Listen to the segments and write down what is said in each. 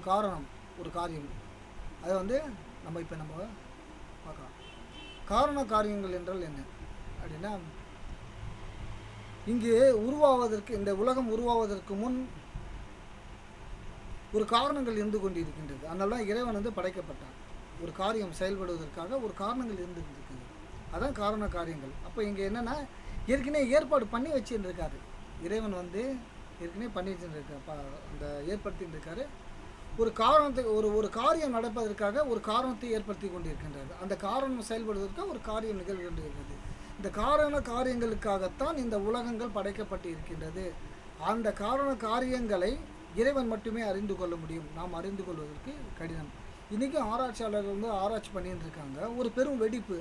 ஒரு காரணம் ஒரு காரியம். அதை வந்து நம்ம இப்போ நம்ம பார்க்கலாம். காரண காரியங்கள் என்றால் என்ன? அப்படின்னா இங்கு உருவாவதற்கு இந்த உலகம் உருவாவதற்கு முன் ஒரு காரணங்கள் இருந்து கொண்டிருக்கின்றது. அதனால தான் இறைவன் வந்து படைக்கப்பட்டான். ஒரு காரியம் செயல்படுவதற்காக ஒரு காரணங்கள் இருந்து இருக்குது அதான் காரண காரியங்கள். அப்போ இங்கே என்னென்னா ஏற்கனவே ஏற்பாடு பண்ணி வச்சுருக்காரு இறைவன் வந்து ஏற்கனவே பண்ணி வச்சுருக்கா அந்த ஏற்படுத்தின்னு இருக்காரு ஒரு காரணத்துக்கு ஒரு ஒரு காரியம் நடப்பதற்காக ஒரு காரணத்தை ஏற்படுத்தி கொண்டிருக்கின்றது. அந்த காரணம் செயல்படுவதற்காக ஒரு காரியம் நிகழ்கின்றது. இந்த காரண காரியங்களுக்காகத்தான் இந்த உலகங்கள் படைக்கப்பட்டு இருக்கின்றது அந்த காரண காரியங்களை இறைவன் மட்டுமே அறிந்து கொள்ள முடியும். நாம் அறிந்து கொள்வதற்கு கடினம். இன்றைக்கும் ஆராய்ச்சியாளர்கள் வந்து ஆராய்ச்சி பண்ணிட்டு இருக்காங்க ஒரு பெரும் வெடிப்பு.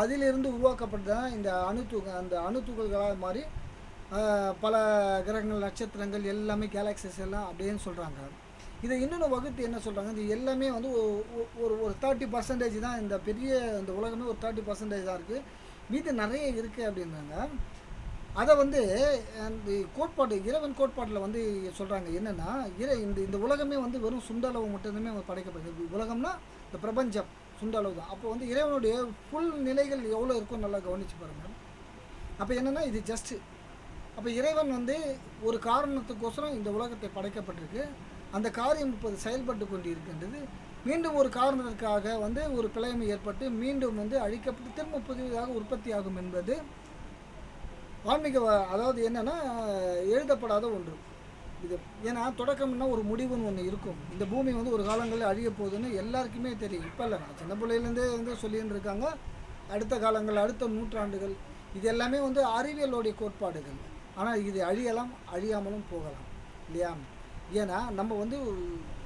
அதிலிருந்து உருவாக்கப்பட்டதான் இந்த அணுத்து அந்த அணுத்துகள்களாக மாதிரி பல கிரகங்கள் நட்சத்திரங்கள் எல்லாமே கேலக்சிஸ் எல்லாம் அப்படின்னு சொல்கிறாங்க இதை இன்னொன்று வகுத்து என்ன சொல்கிறாங்க இது எல்லாமே வந்து ஒரு ஒரு தேர்ட்டி பர்சன்டேஜ் தான் இந்த பெரிய இந்த உலகமே ஒரு தேர்ட்டி பர்சன்டேஜ் தான் இருக்குது மீது நிறைய இருக்குது அப்படின்னாங்க அதை வந்து அந்த கோட்பாடு இறைவன் கோட்பாட்டில் வந்து சொல்கிறாங்க என்னென்னா இறை இந்த இந்த உலகமே வந்து வெறும் சுண்டளவு மட்டுமே படைக்கப்படுது. உலகம்னா இந்த பிரபஞ்சம் சுண்டளவு தான். அப்போ வந்து இறைவனுடைய ஃபுல் நிலைகள் எவ்வளோ இருக்கும் நல்லா கவனித்து பாருங்கள் அப்போ என்னென்னா இது ஜஸ்ட்டு அப்போ இறைவன் வந்து ஒரு காரணத்துக்கோசரம் இந்த உலகத்தை படைக்கப்பட்டிருக்கு. அந்த காரியம் இப்போது செயல்பட்டு கொண்டு இருக்கின்றது மீண்டும் ஒரு காரணத்திற்காக வந்து ஒரு பிழைமை ஏற்பட்டு மீண்டும் வந்து அழிக்கப்பட்டு திரும்ப புதியதாக உற்பத்தி ஆகும் என்பது ஆன்மீக அதாவது என்னென்னா எழுதப்படாத ஒன்று. இது ஏன்னா தொடக்கம்னா ஒரு முடிவுன்னு ஒன்று இருக்கும். இந்த பூமி வந்து ஒரு காலங்களில் அழிய போகுதுன்னு எல்லாருக்குமே தெரியும். இப்போ இல்லை நான் சின்ன பிள்ளையிலேருந்தே வந்து சொல்லின்னு இருக்காங்க. அடுத்த காலங்கள் அடுத்த நூற்றாண்டுகள் இது எல்லாமே வந்து அறிவியலோடைய கோட்பாடுகள். ஆனால் இது அழியலாம் அழியாமலும் போகலாம். இல்லையா? ஏன்னா நம்ம வந்து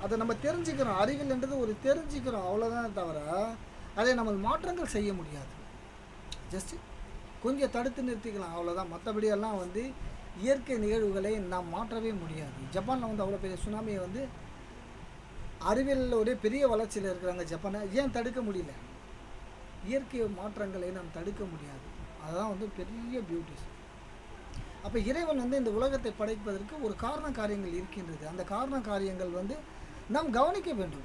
அதை நம்ம தெரிஞ்சுக்கிறோம். அறிவியல்ன்றது ஒரு தெரிஞ்சுக்கிறோம். அவ்வளோதான் தவிர அதை நம்ம மாற்றங்கள் செய்ய முடியாது. ஜஸ்ட் கொஞ்சம் தடுத்து நிறுத்திக்கலாம். அவ்வளோதான் மற்றபடியெல்லாம் வந்து இயற்கை நிகழ்வுகளை நாம் மாற்றவே முடியாது. ஜப்பானில் வந்து அவ்வளோ பெரிய சுனாமியை வந்து அறிவியலோடைய பெரிய வளர்ச்சியில் இருக்கிறாங்க ஜப்பானை. ஏன் தடுக்க முடியல? இயற்கை மாற்றங்களை நாம் தடுக்க முடியாது. அதுதான் வந்து பெரிய பியூட்டிஸ் அப்போ இறைவன் வந்து இந்த உலகத்தை படைப்பதற்கு ஒரு காரண காரியங்கள் இருக்கின்றது. அந்த காரண காரியங்கள் வந்து நாம் கவனிக்க வேண்டும்.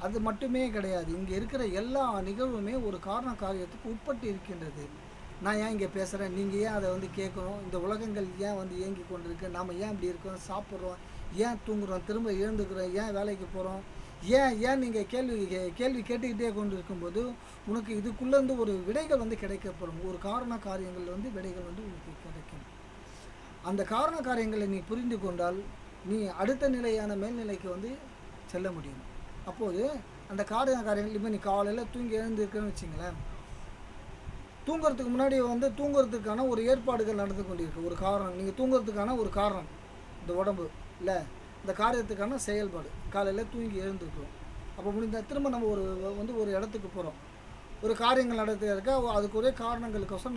அது மட்டுமே கிடையாது. இங்கே இருக்கிற எல்லா நிகழ்வுமே ஒரு காரண காரியத்துக்கு உட்பட்டு இருக்கின்றது. நான் ஏன் இங்கே பேசுகிறேன் நீங்கள் ஏன் அதை வந்து கேட்கணும்? இந்த உலகங்கள் ஏன் வந்து இயங்கி கொண்டிருக்கு? நாம் ஏன் இப்படி இருக்கோம்? சாப்பிட்றோம். ஏன் தூங்குறோம்? திரும்ப எழுந்துக்கிறோம்? ஏன் வேலைக்கு போகிறோம் ஏன் ஏன் நீங்கள் கேள்வி கே- கேள்வி கேட்டுக்கிட்டே கொண்டு இருக்கும்போது உனக்கு இதுக்குள்ளேருந்து ஒரு விடைகள் வந்து கிடைக்கப்படும் ஒரு காரண காரியங்கள் வந்து விடைகள் வந்து உனக்கு கிடைக்கும். அந்த காரண காரியங்களை நீ புரிந்து கொண்டால் நீ அடுத்த நிலையான மேல்நிலைக்கு வந்து செல்ல முடியும். அப்போது அந்த காரண காரியங்கள் இப்போ நீ காலையில் தூங்கி எழுந்திருக்கன்னு வச்சுங்களேன். தூங்குறதுக்கு முன்னாடி வந்து தூங்குறதுக்கான ஒரு ஏற்பாடுகள் நடந்து கொண்டிருக்கு. ஒரு காரணம். நீங்கள் தூங்குறதுக்கான ஒரு காரணம். இந்த உடம்பு. இல்லை இந்த காரியத்துக்கான செயல்பாடு. காலையில் தூங்கி எழுந்துருக்கிறோம். அப்போ முடிந்த திரும்ப நம்ம ஒரு வந்து ஒரு இடத்துக்கு போகிறோம் ஒரு காரியங்கள் நடத்துறதுக்கு அதுக்கு ஒரே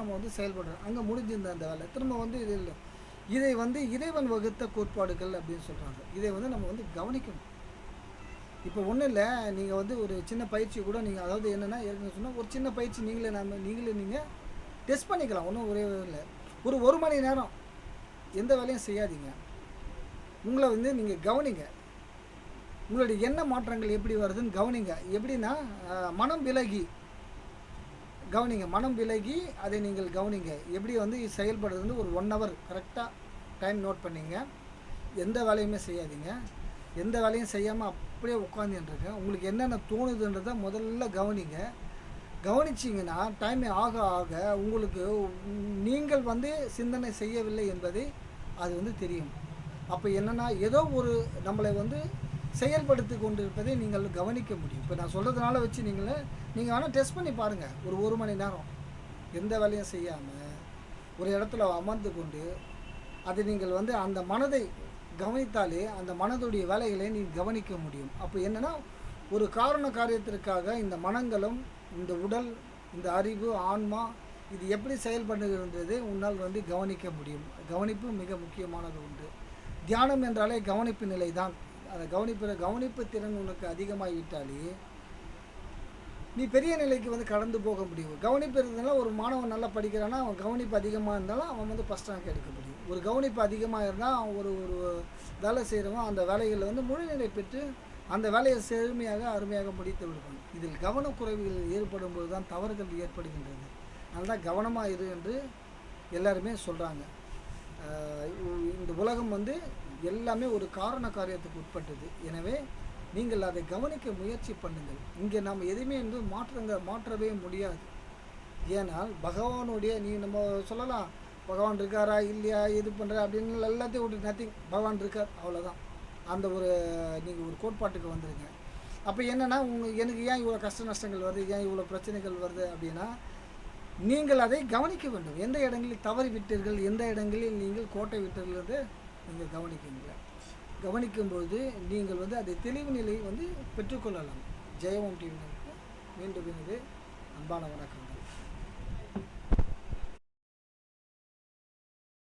நம்ம வந்து செயல்படுறோம். அங்கே முடிஞ்சிருந்த அந்த வேலை. திரும்ப வந்து இது இல்லை. இதை வந்து இறைவன் வகுத்த கோட்பாடுகள் அப்படின்னு சொல்கிறாங்க இதை வந்து நம்ம வந்து கவனிக்கணும். இப்போ ஒன்றும் இல்லை நீங்கள் வந்து ஒரு சின்ன பயிற்சி கூட நீங்கள் அதாவது என்னென்னா ஏற்கனவே சொன்னால் ஒரு சின்ன பயிற்சி நீங்களே நம்ம நீங்களே நீங்கள் டெஸ்ட் பண்ணிக்கலாம். ஒன்றும் ஒரே இல்லை. ஒரு ஒரு மணி நேரம் எந்த வேலையும் செய்யாதீங்க. உங்களை வந்து நீங்கள் கவனிங்க. உங்களுடைய எண்ண மாற்றங்கள் எப்படி வருதுன்னு கவனிங்க. எப்படின்னா மனம் விலகி கவனிங்க மனம் விலகி அதை நீங்கள் கவனிங்க. எப்படி வந்து செயல்படுறது வந்து ஒரு ஒன் ஹவர் கரெக்டாக டைம் நோட் பண்ணிங்க. எந்த வேலையுமே செய்யாதீங்க. எந்த வேலையும் செய்யாமல் அப்படியே உட்காந்துருங்க உங்களுக்கு என்னென்ன தோணுதுன்றதை முதல்ல கவனிங்க. கவனிச்சிங்கன்னா டைம் ஆக ஆக உங்களுக்கு நீங்கள் வந்து சிந்தனை செய்யவில்லை என்பதை அது வந்து தெரியும். அப்போ என்னென்னா ஏதோ ஒரு நம்மளை வந்து செயல்படுத்தி கொண்டிருப்பதை நீங்கள் கவனிக்க முடியும். இப்போ நான் சொல்கிறதுனால வச்சு நீங்களே நீங்கள் வேணால் டெஸ்ட் பண்ணி பாருங்கள் ஒரு ஒரு மணி நேரம். எந்த வேலையும் செய்யாமல் ஒரு இடத்துல அமர்ந்து கொண்டு அதை நீங்கள் வந்து அந்த மனதை கவனித்தாலே அந்த மனதுடைய வேலைகளை நீங்கள் கவனிக்க முடியும். அப்போ என்னென்னா ஒரு காரண காரியத்திற்காக இந்த மனங்களும் இந்த உடல் இந்த அறிவு ஆன்மா இது எப்படி செயல்படுகின்றது உன்னால் வந்து கவனிக்க முடியும். கவனிப்பு மிக முக்கியமானது உண்டு. தியானம் என்றாலே கவனிப்பு நிலை தான் அதை கவனிப்பு கவனிப்பு திறன் உனக்கு அதிகமாகிவிட்டாலே நீ பெரிய நிலைக்கு வந்து கடந்து போக முடியும். கவனிப்பு இருந்ததுனால ஒரு மாணவன் நல்லா படிக்கிறான்னா அவன் கவனிப்பு அதிகமாக இருந்தாலும் அவன் வந்து ஃபஸ்ட் ரேங்க் எடுக்க முடியும். ஒரு கவனிப்பு அதிகமாக இருந்தால் அவன் ஒரு ஒரு வேலை செய்கிறவன் அந்த வேலைகளில் வந்து முழுநிலை பெற்று அந்த வேலையை செழுமையாக அருமையாக முடித்து விடுவான். இதில் கவனக்குறைவுகள் ஏற்படும் போது தான் தவறுகள் ஏற்படுகின்றது. அதனால் தான் கவனமாக இரு என்று எல்லாருமே சொல்கிறாங்க இந்த உலகம் வந்து எல்லாமே ஒரு காரண காரியத்துக்கு உட்பட்டது. எனவே நீங்கள் அதை கவனிக்க முயற்சி பண்ணுங்கள். இங்கே நாம் எதுவுமே வந்து மாற்றங்க மாற்றவே முடியாது. ஏனால் பகவானுடைய நீ நம்ம சொல்லலாம் பகவான் இருக்காரா இல்லையா இது பண்ணுற அப்படின்னு எல்லாத்தையும் விட்டு நத்திங் பகவான் இருக்கார் அவ்வளோதான் அந்த ஒரு நீங்கள் ஒரு கோட்பாட்டுக்கு வந்துடுங்க அப்போ என்னென்னா உங்கள் எனக்கு ஏன் இவ்வளோ கஷ்ட நஷ்டங்கள் வருது ஏன் இவ்வளோ பிரச்சனைகள் வருது அப்படின்னா நீங்கள் அதை கவனிக்க வேண்டும். எந்த இடங்களில் தவறி விட்டீர்கள் எந்த இடங்களில் நீங்கள் கோட்டை விட்டீர்கள் நீங்கள் கவனிக்கீங்களா கவனிக்கும்போது நீங்கள் வந்து அதை தெளிவு நிலை வந்து பெற்றுக்கொள்ளலாம். ஜெயவம் டிவி மீண்டும் மீண்டும் அன்பான வணக்கம்.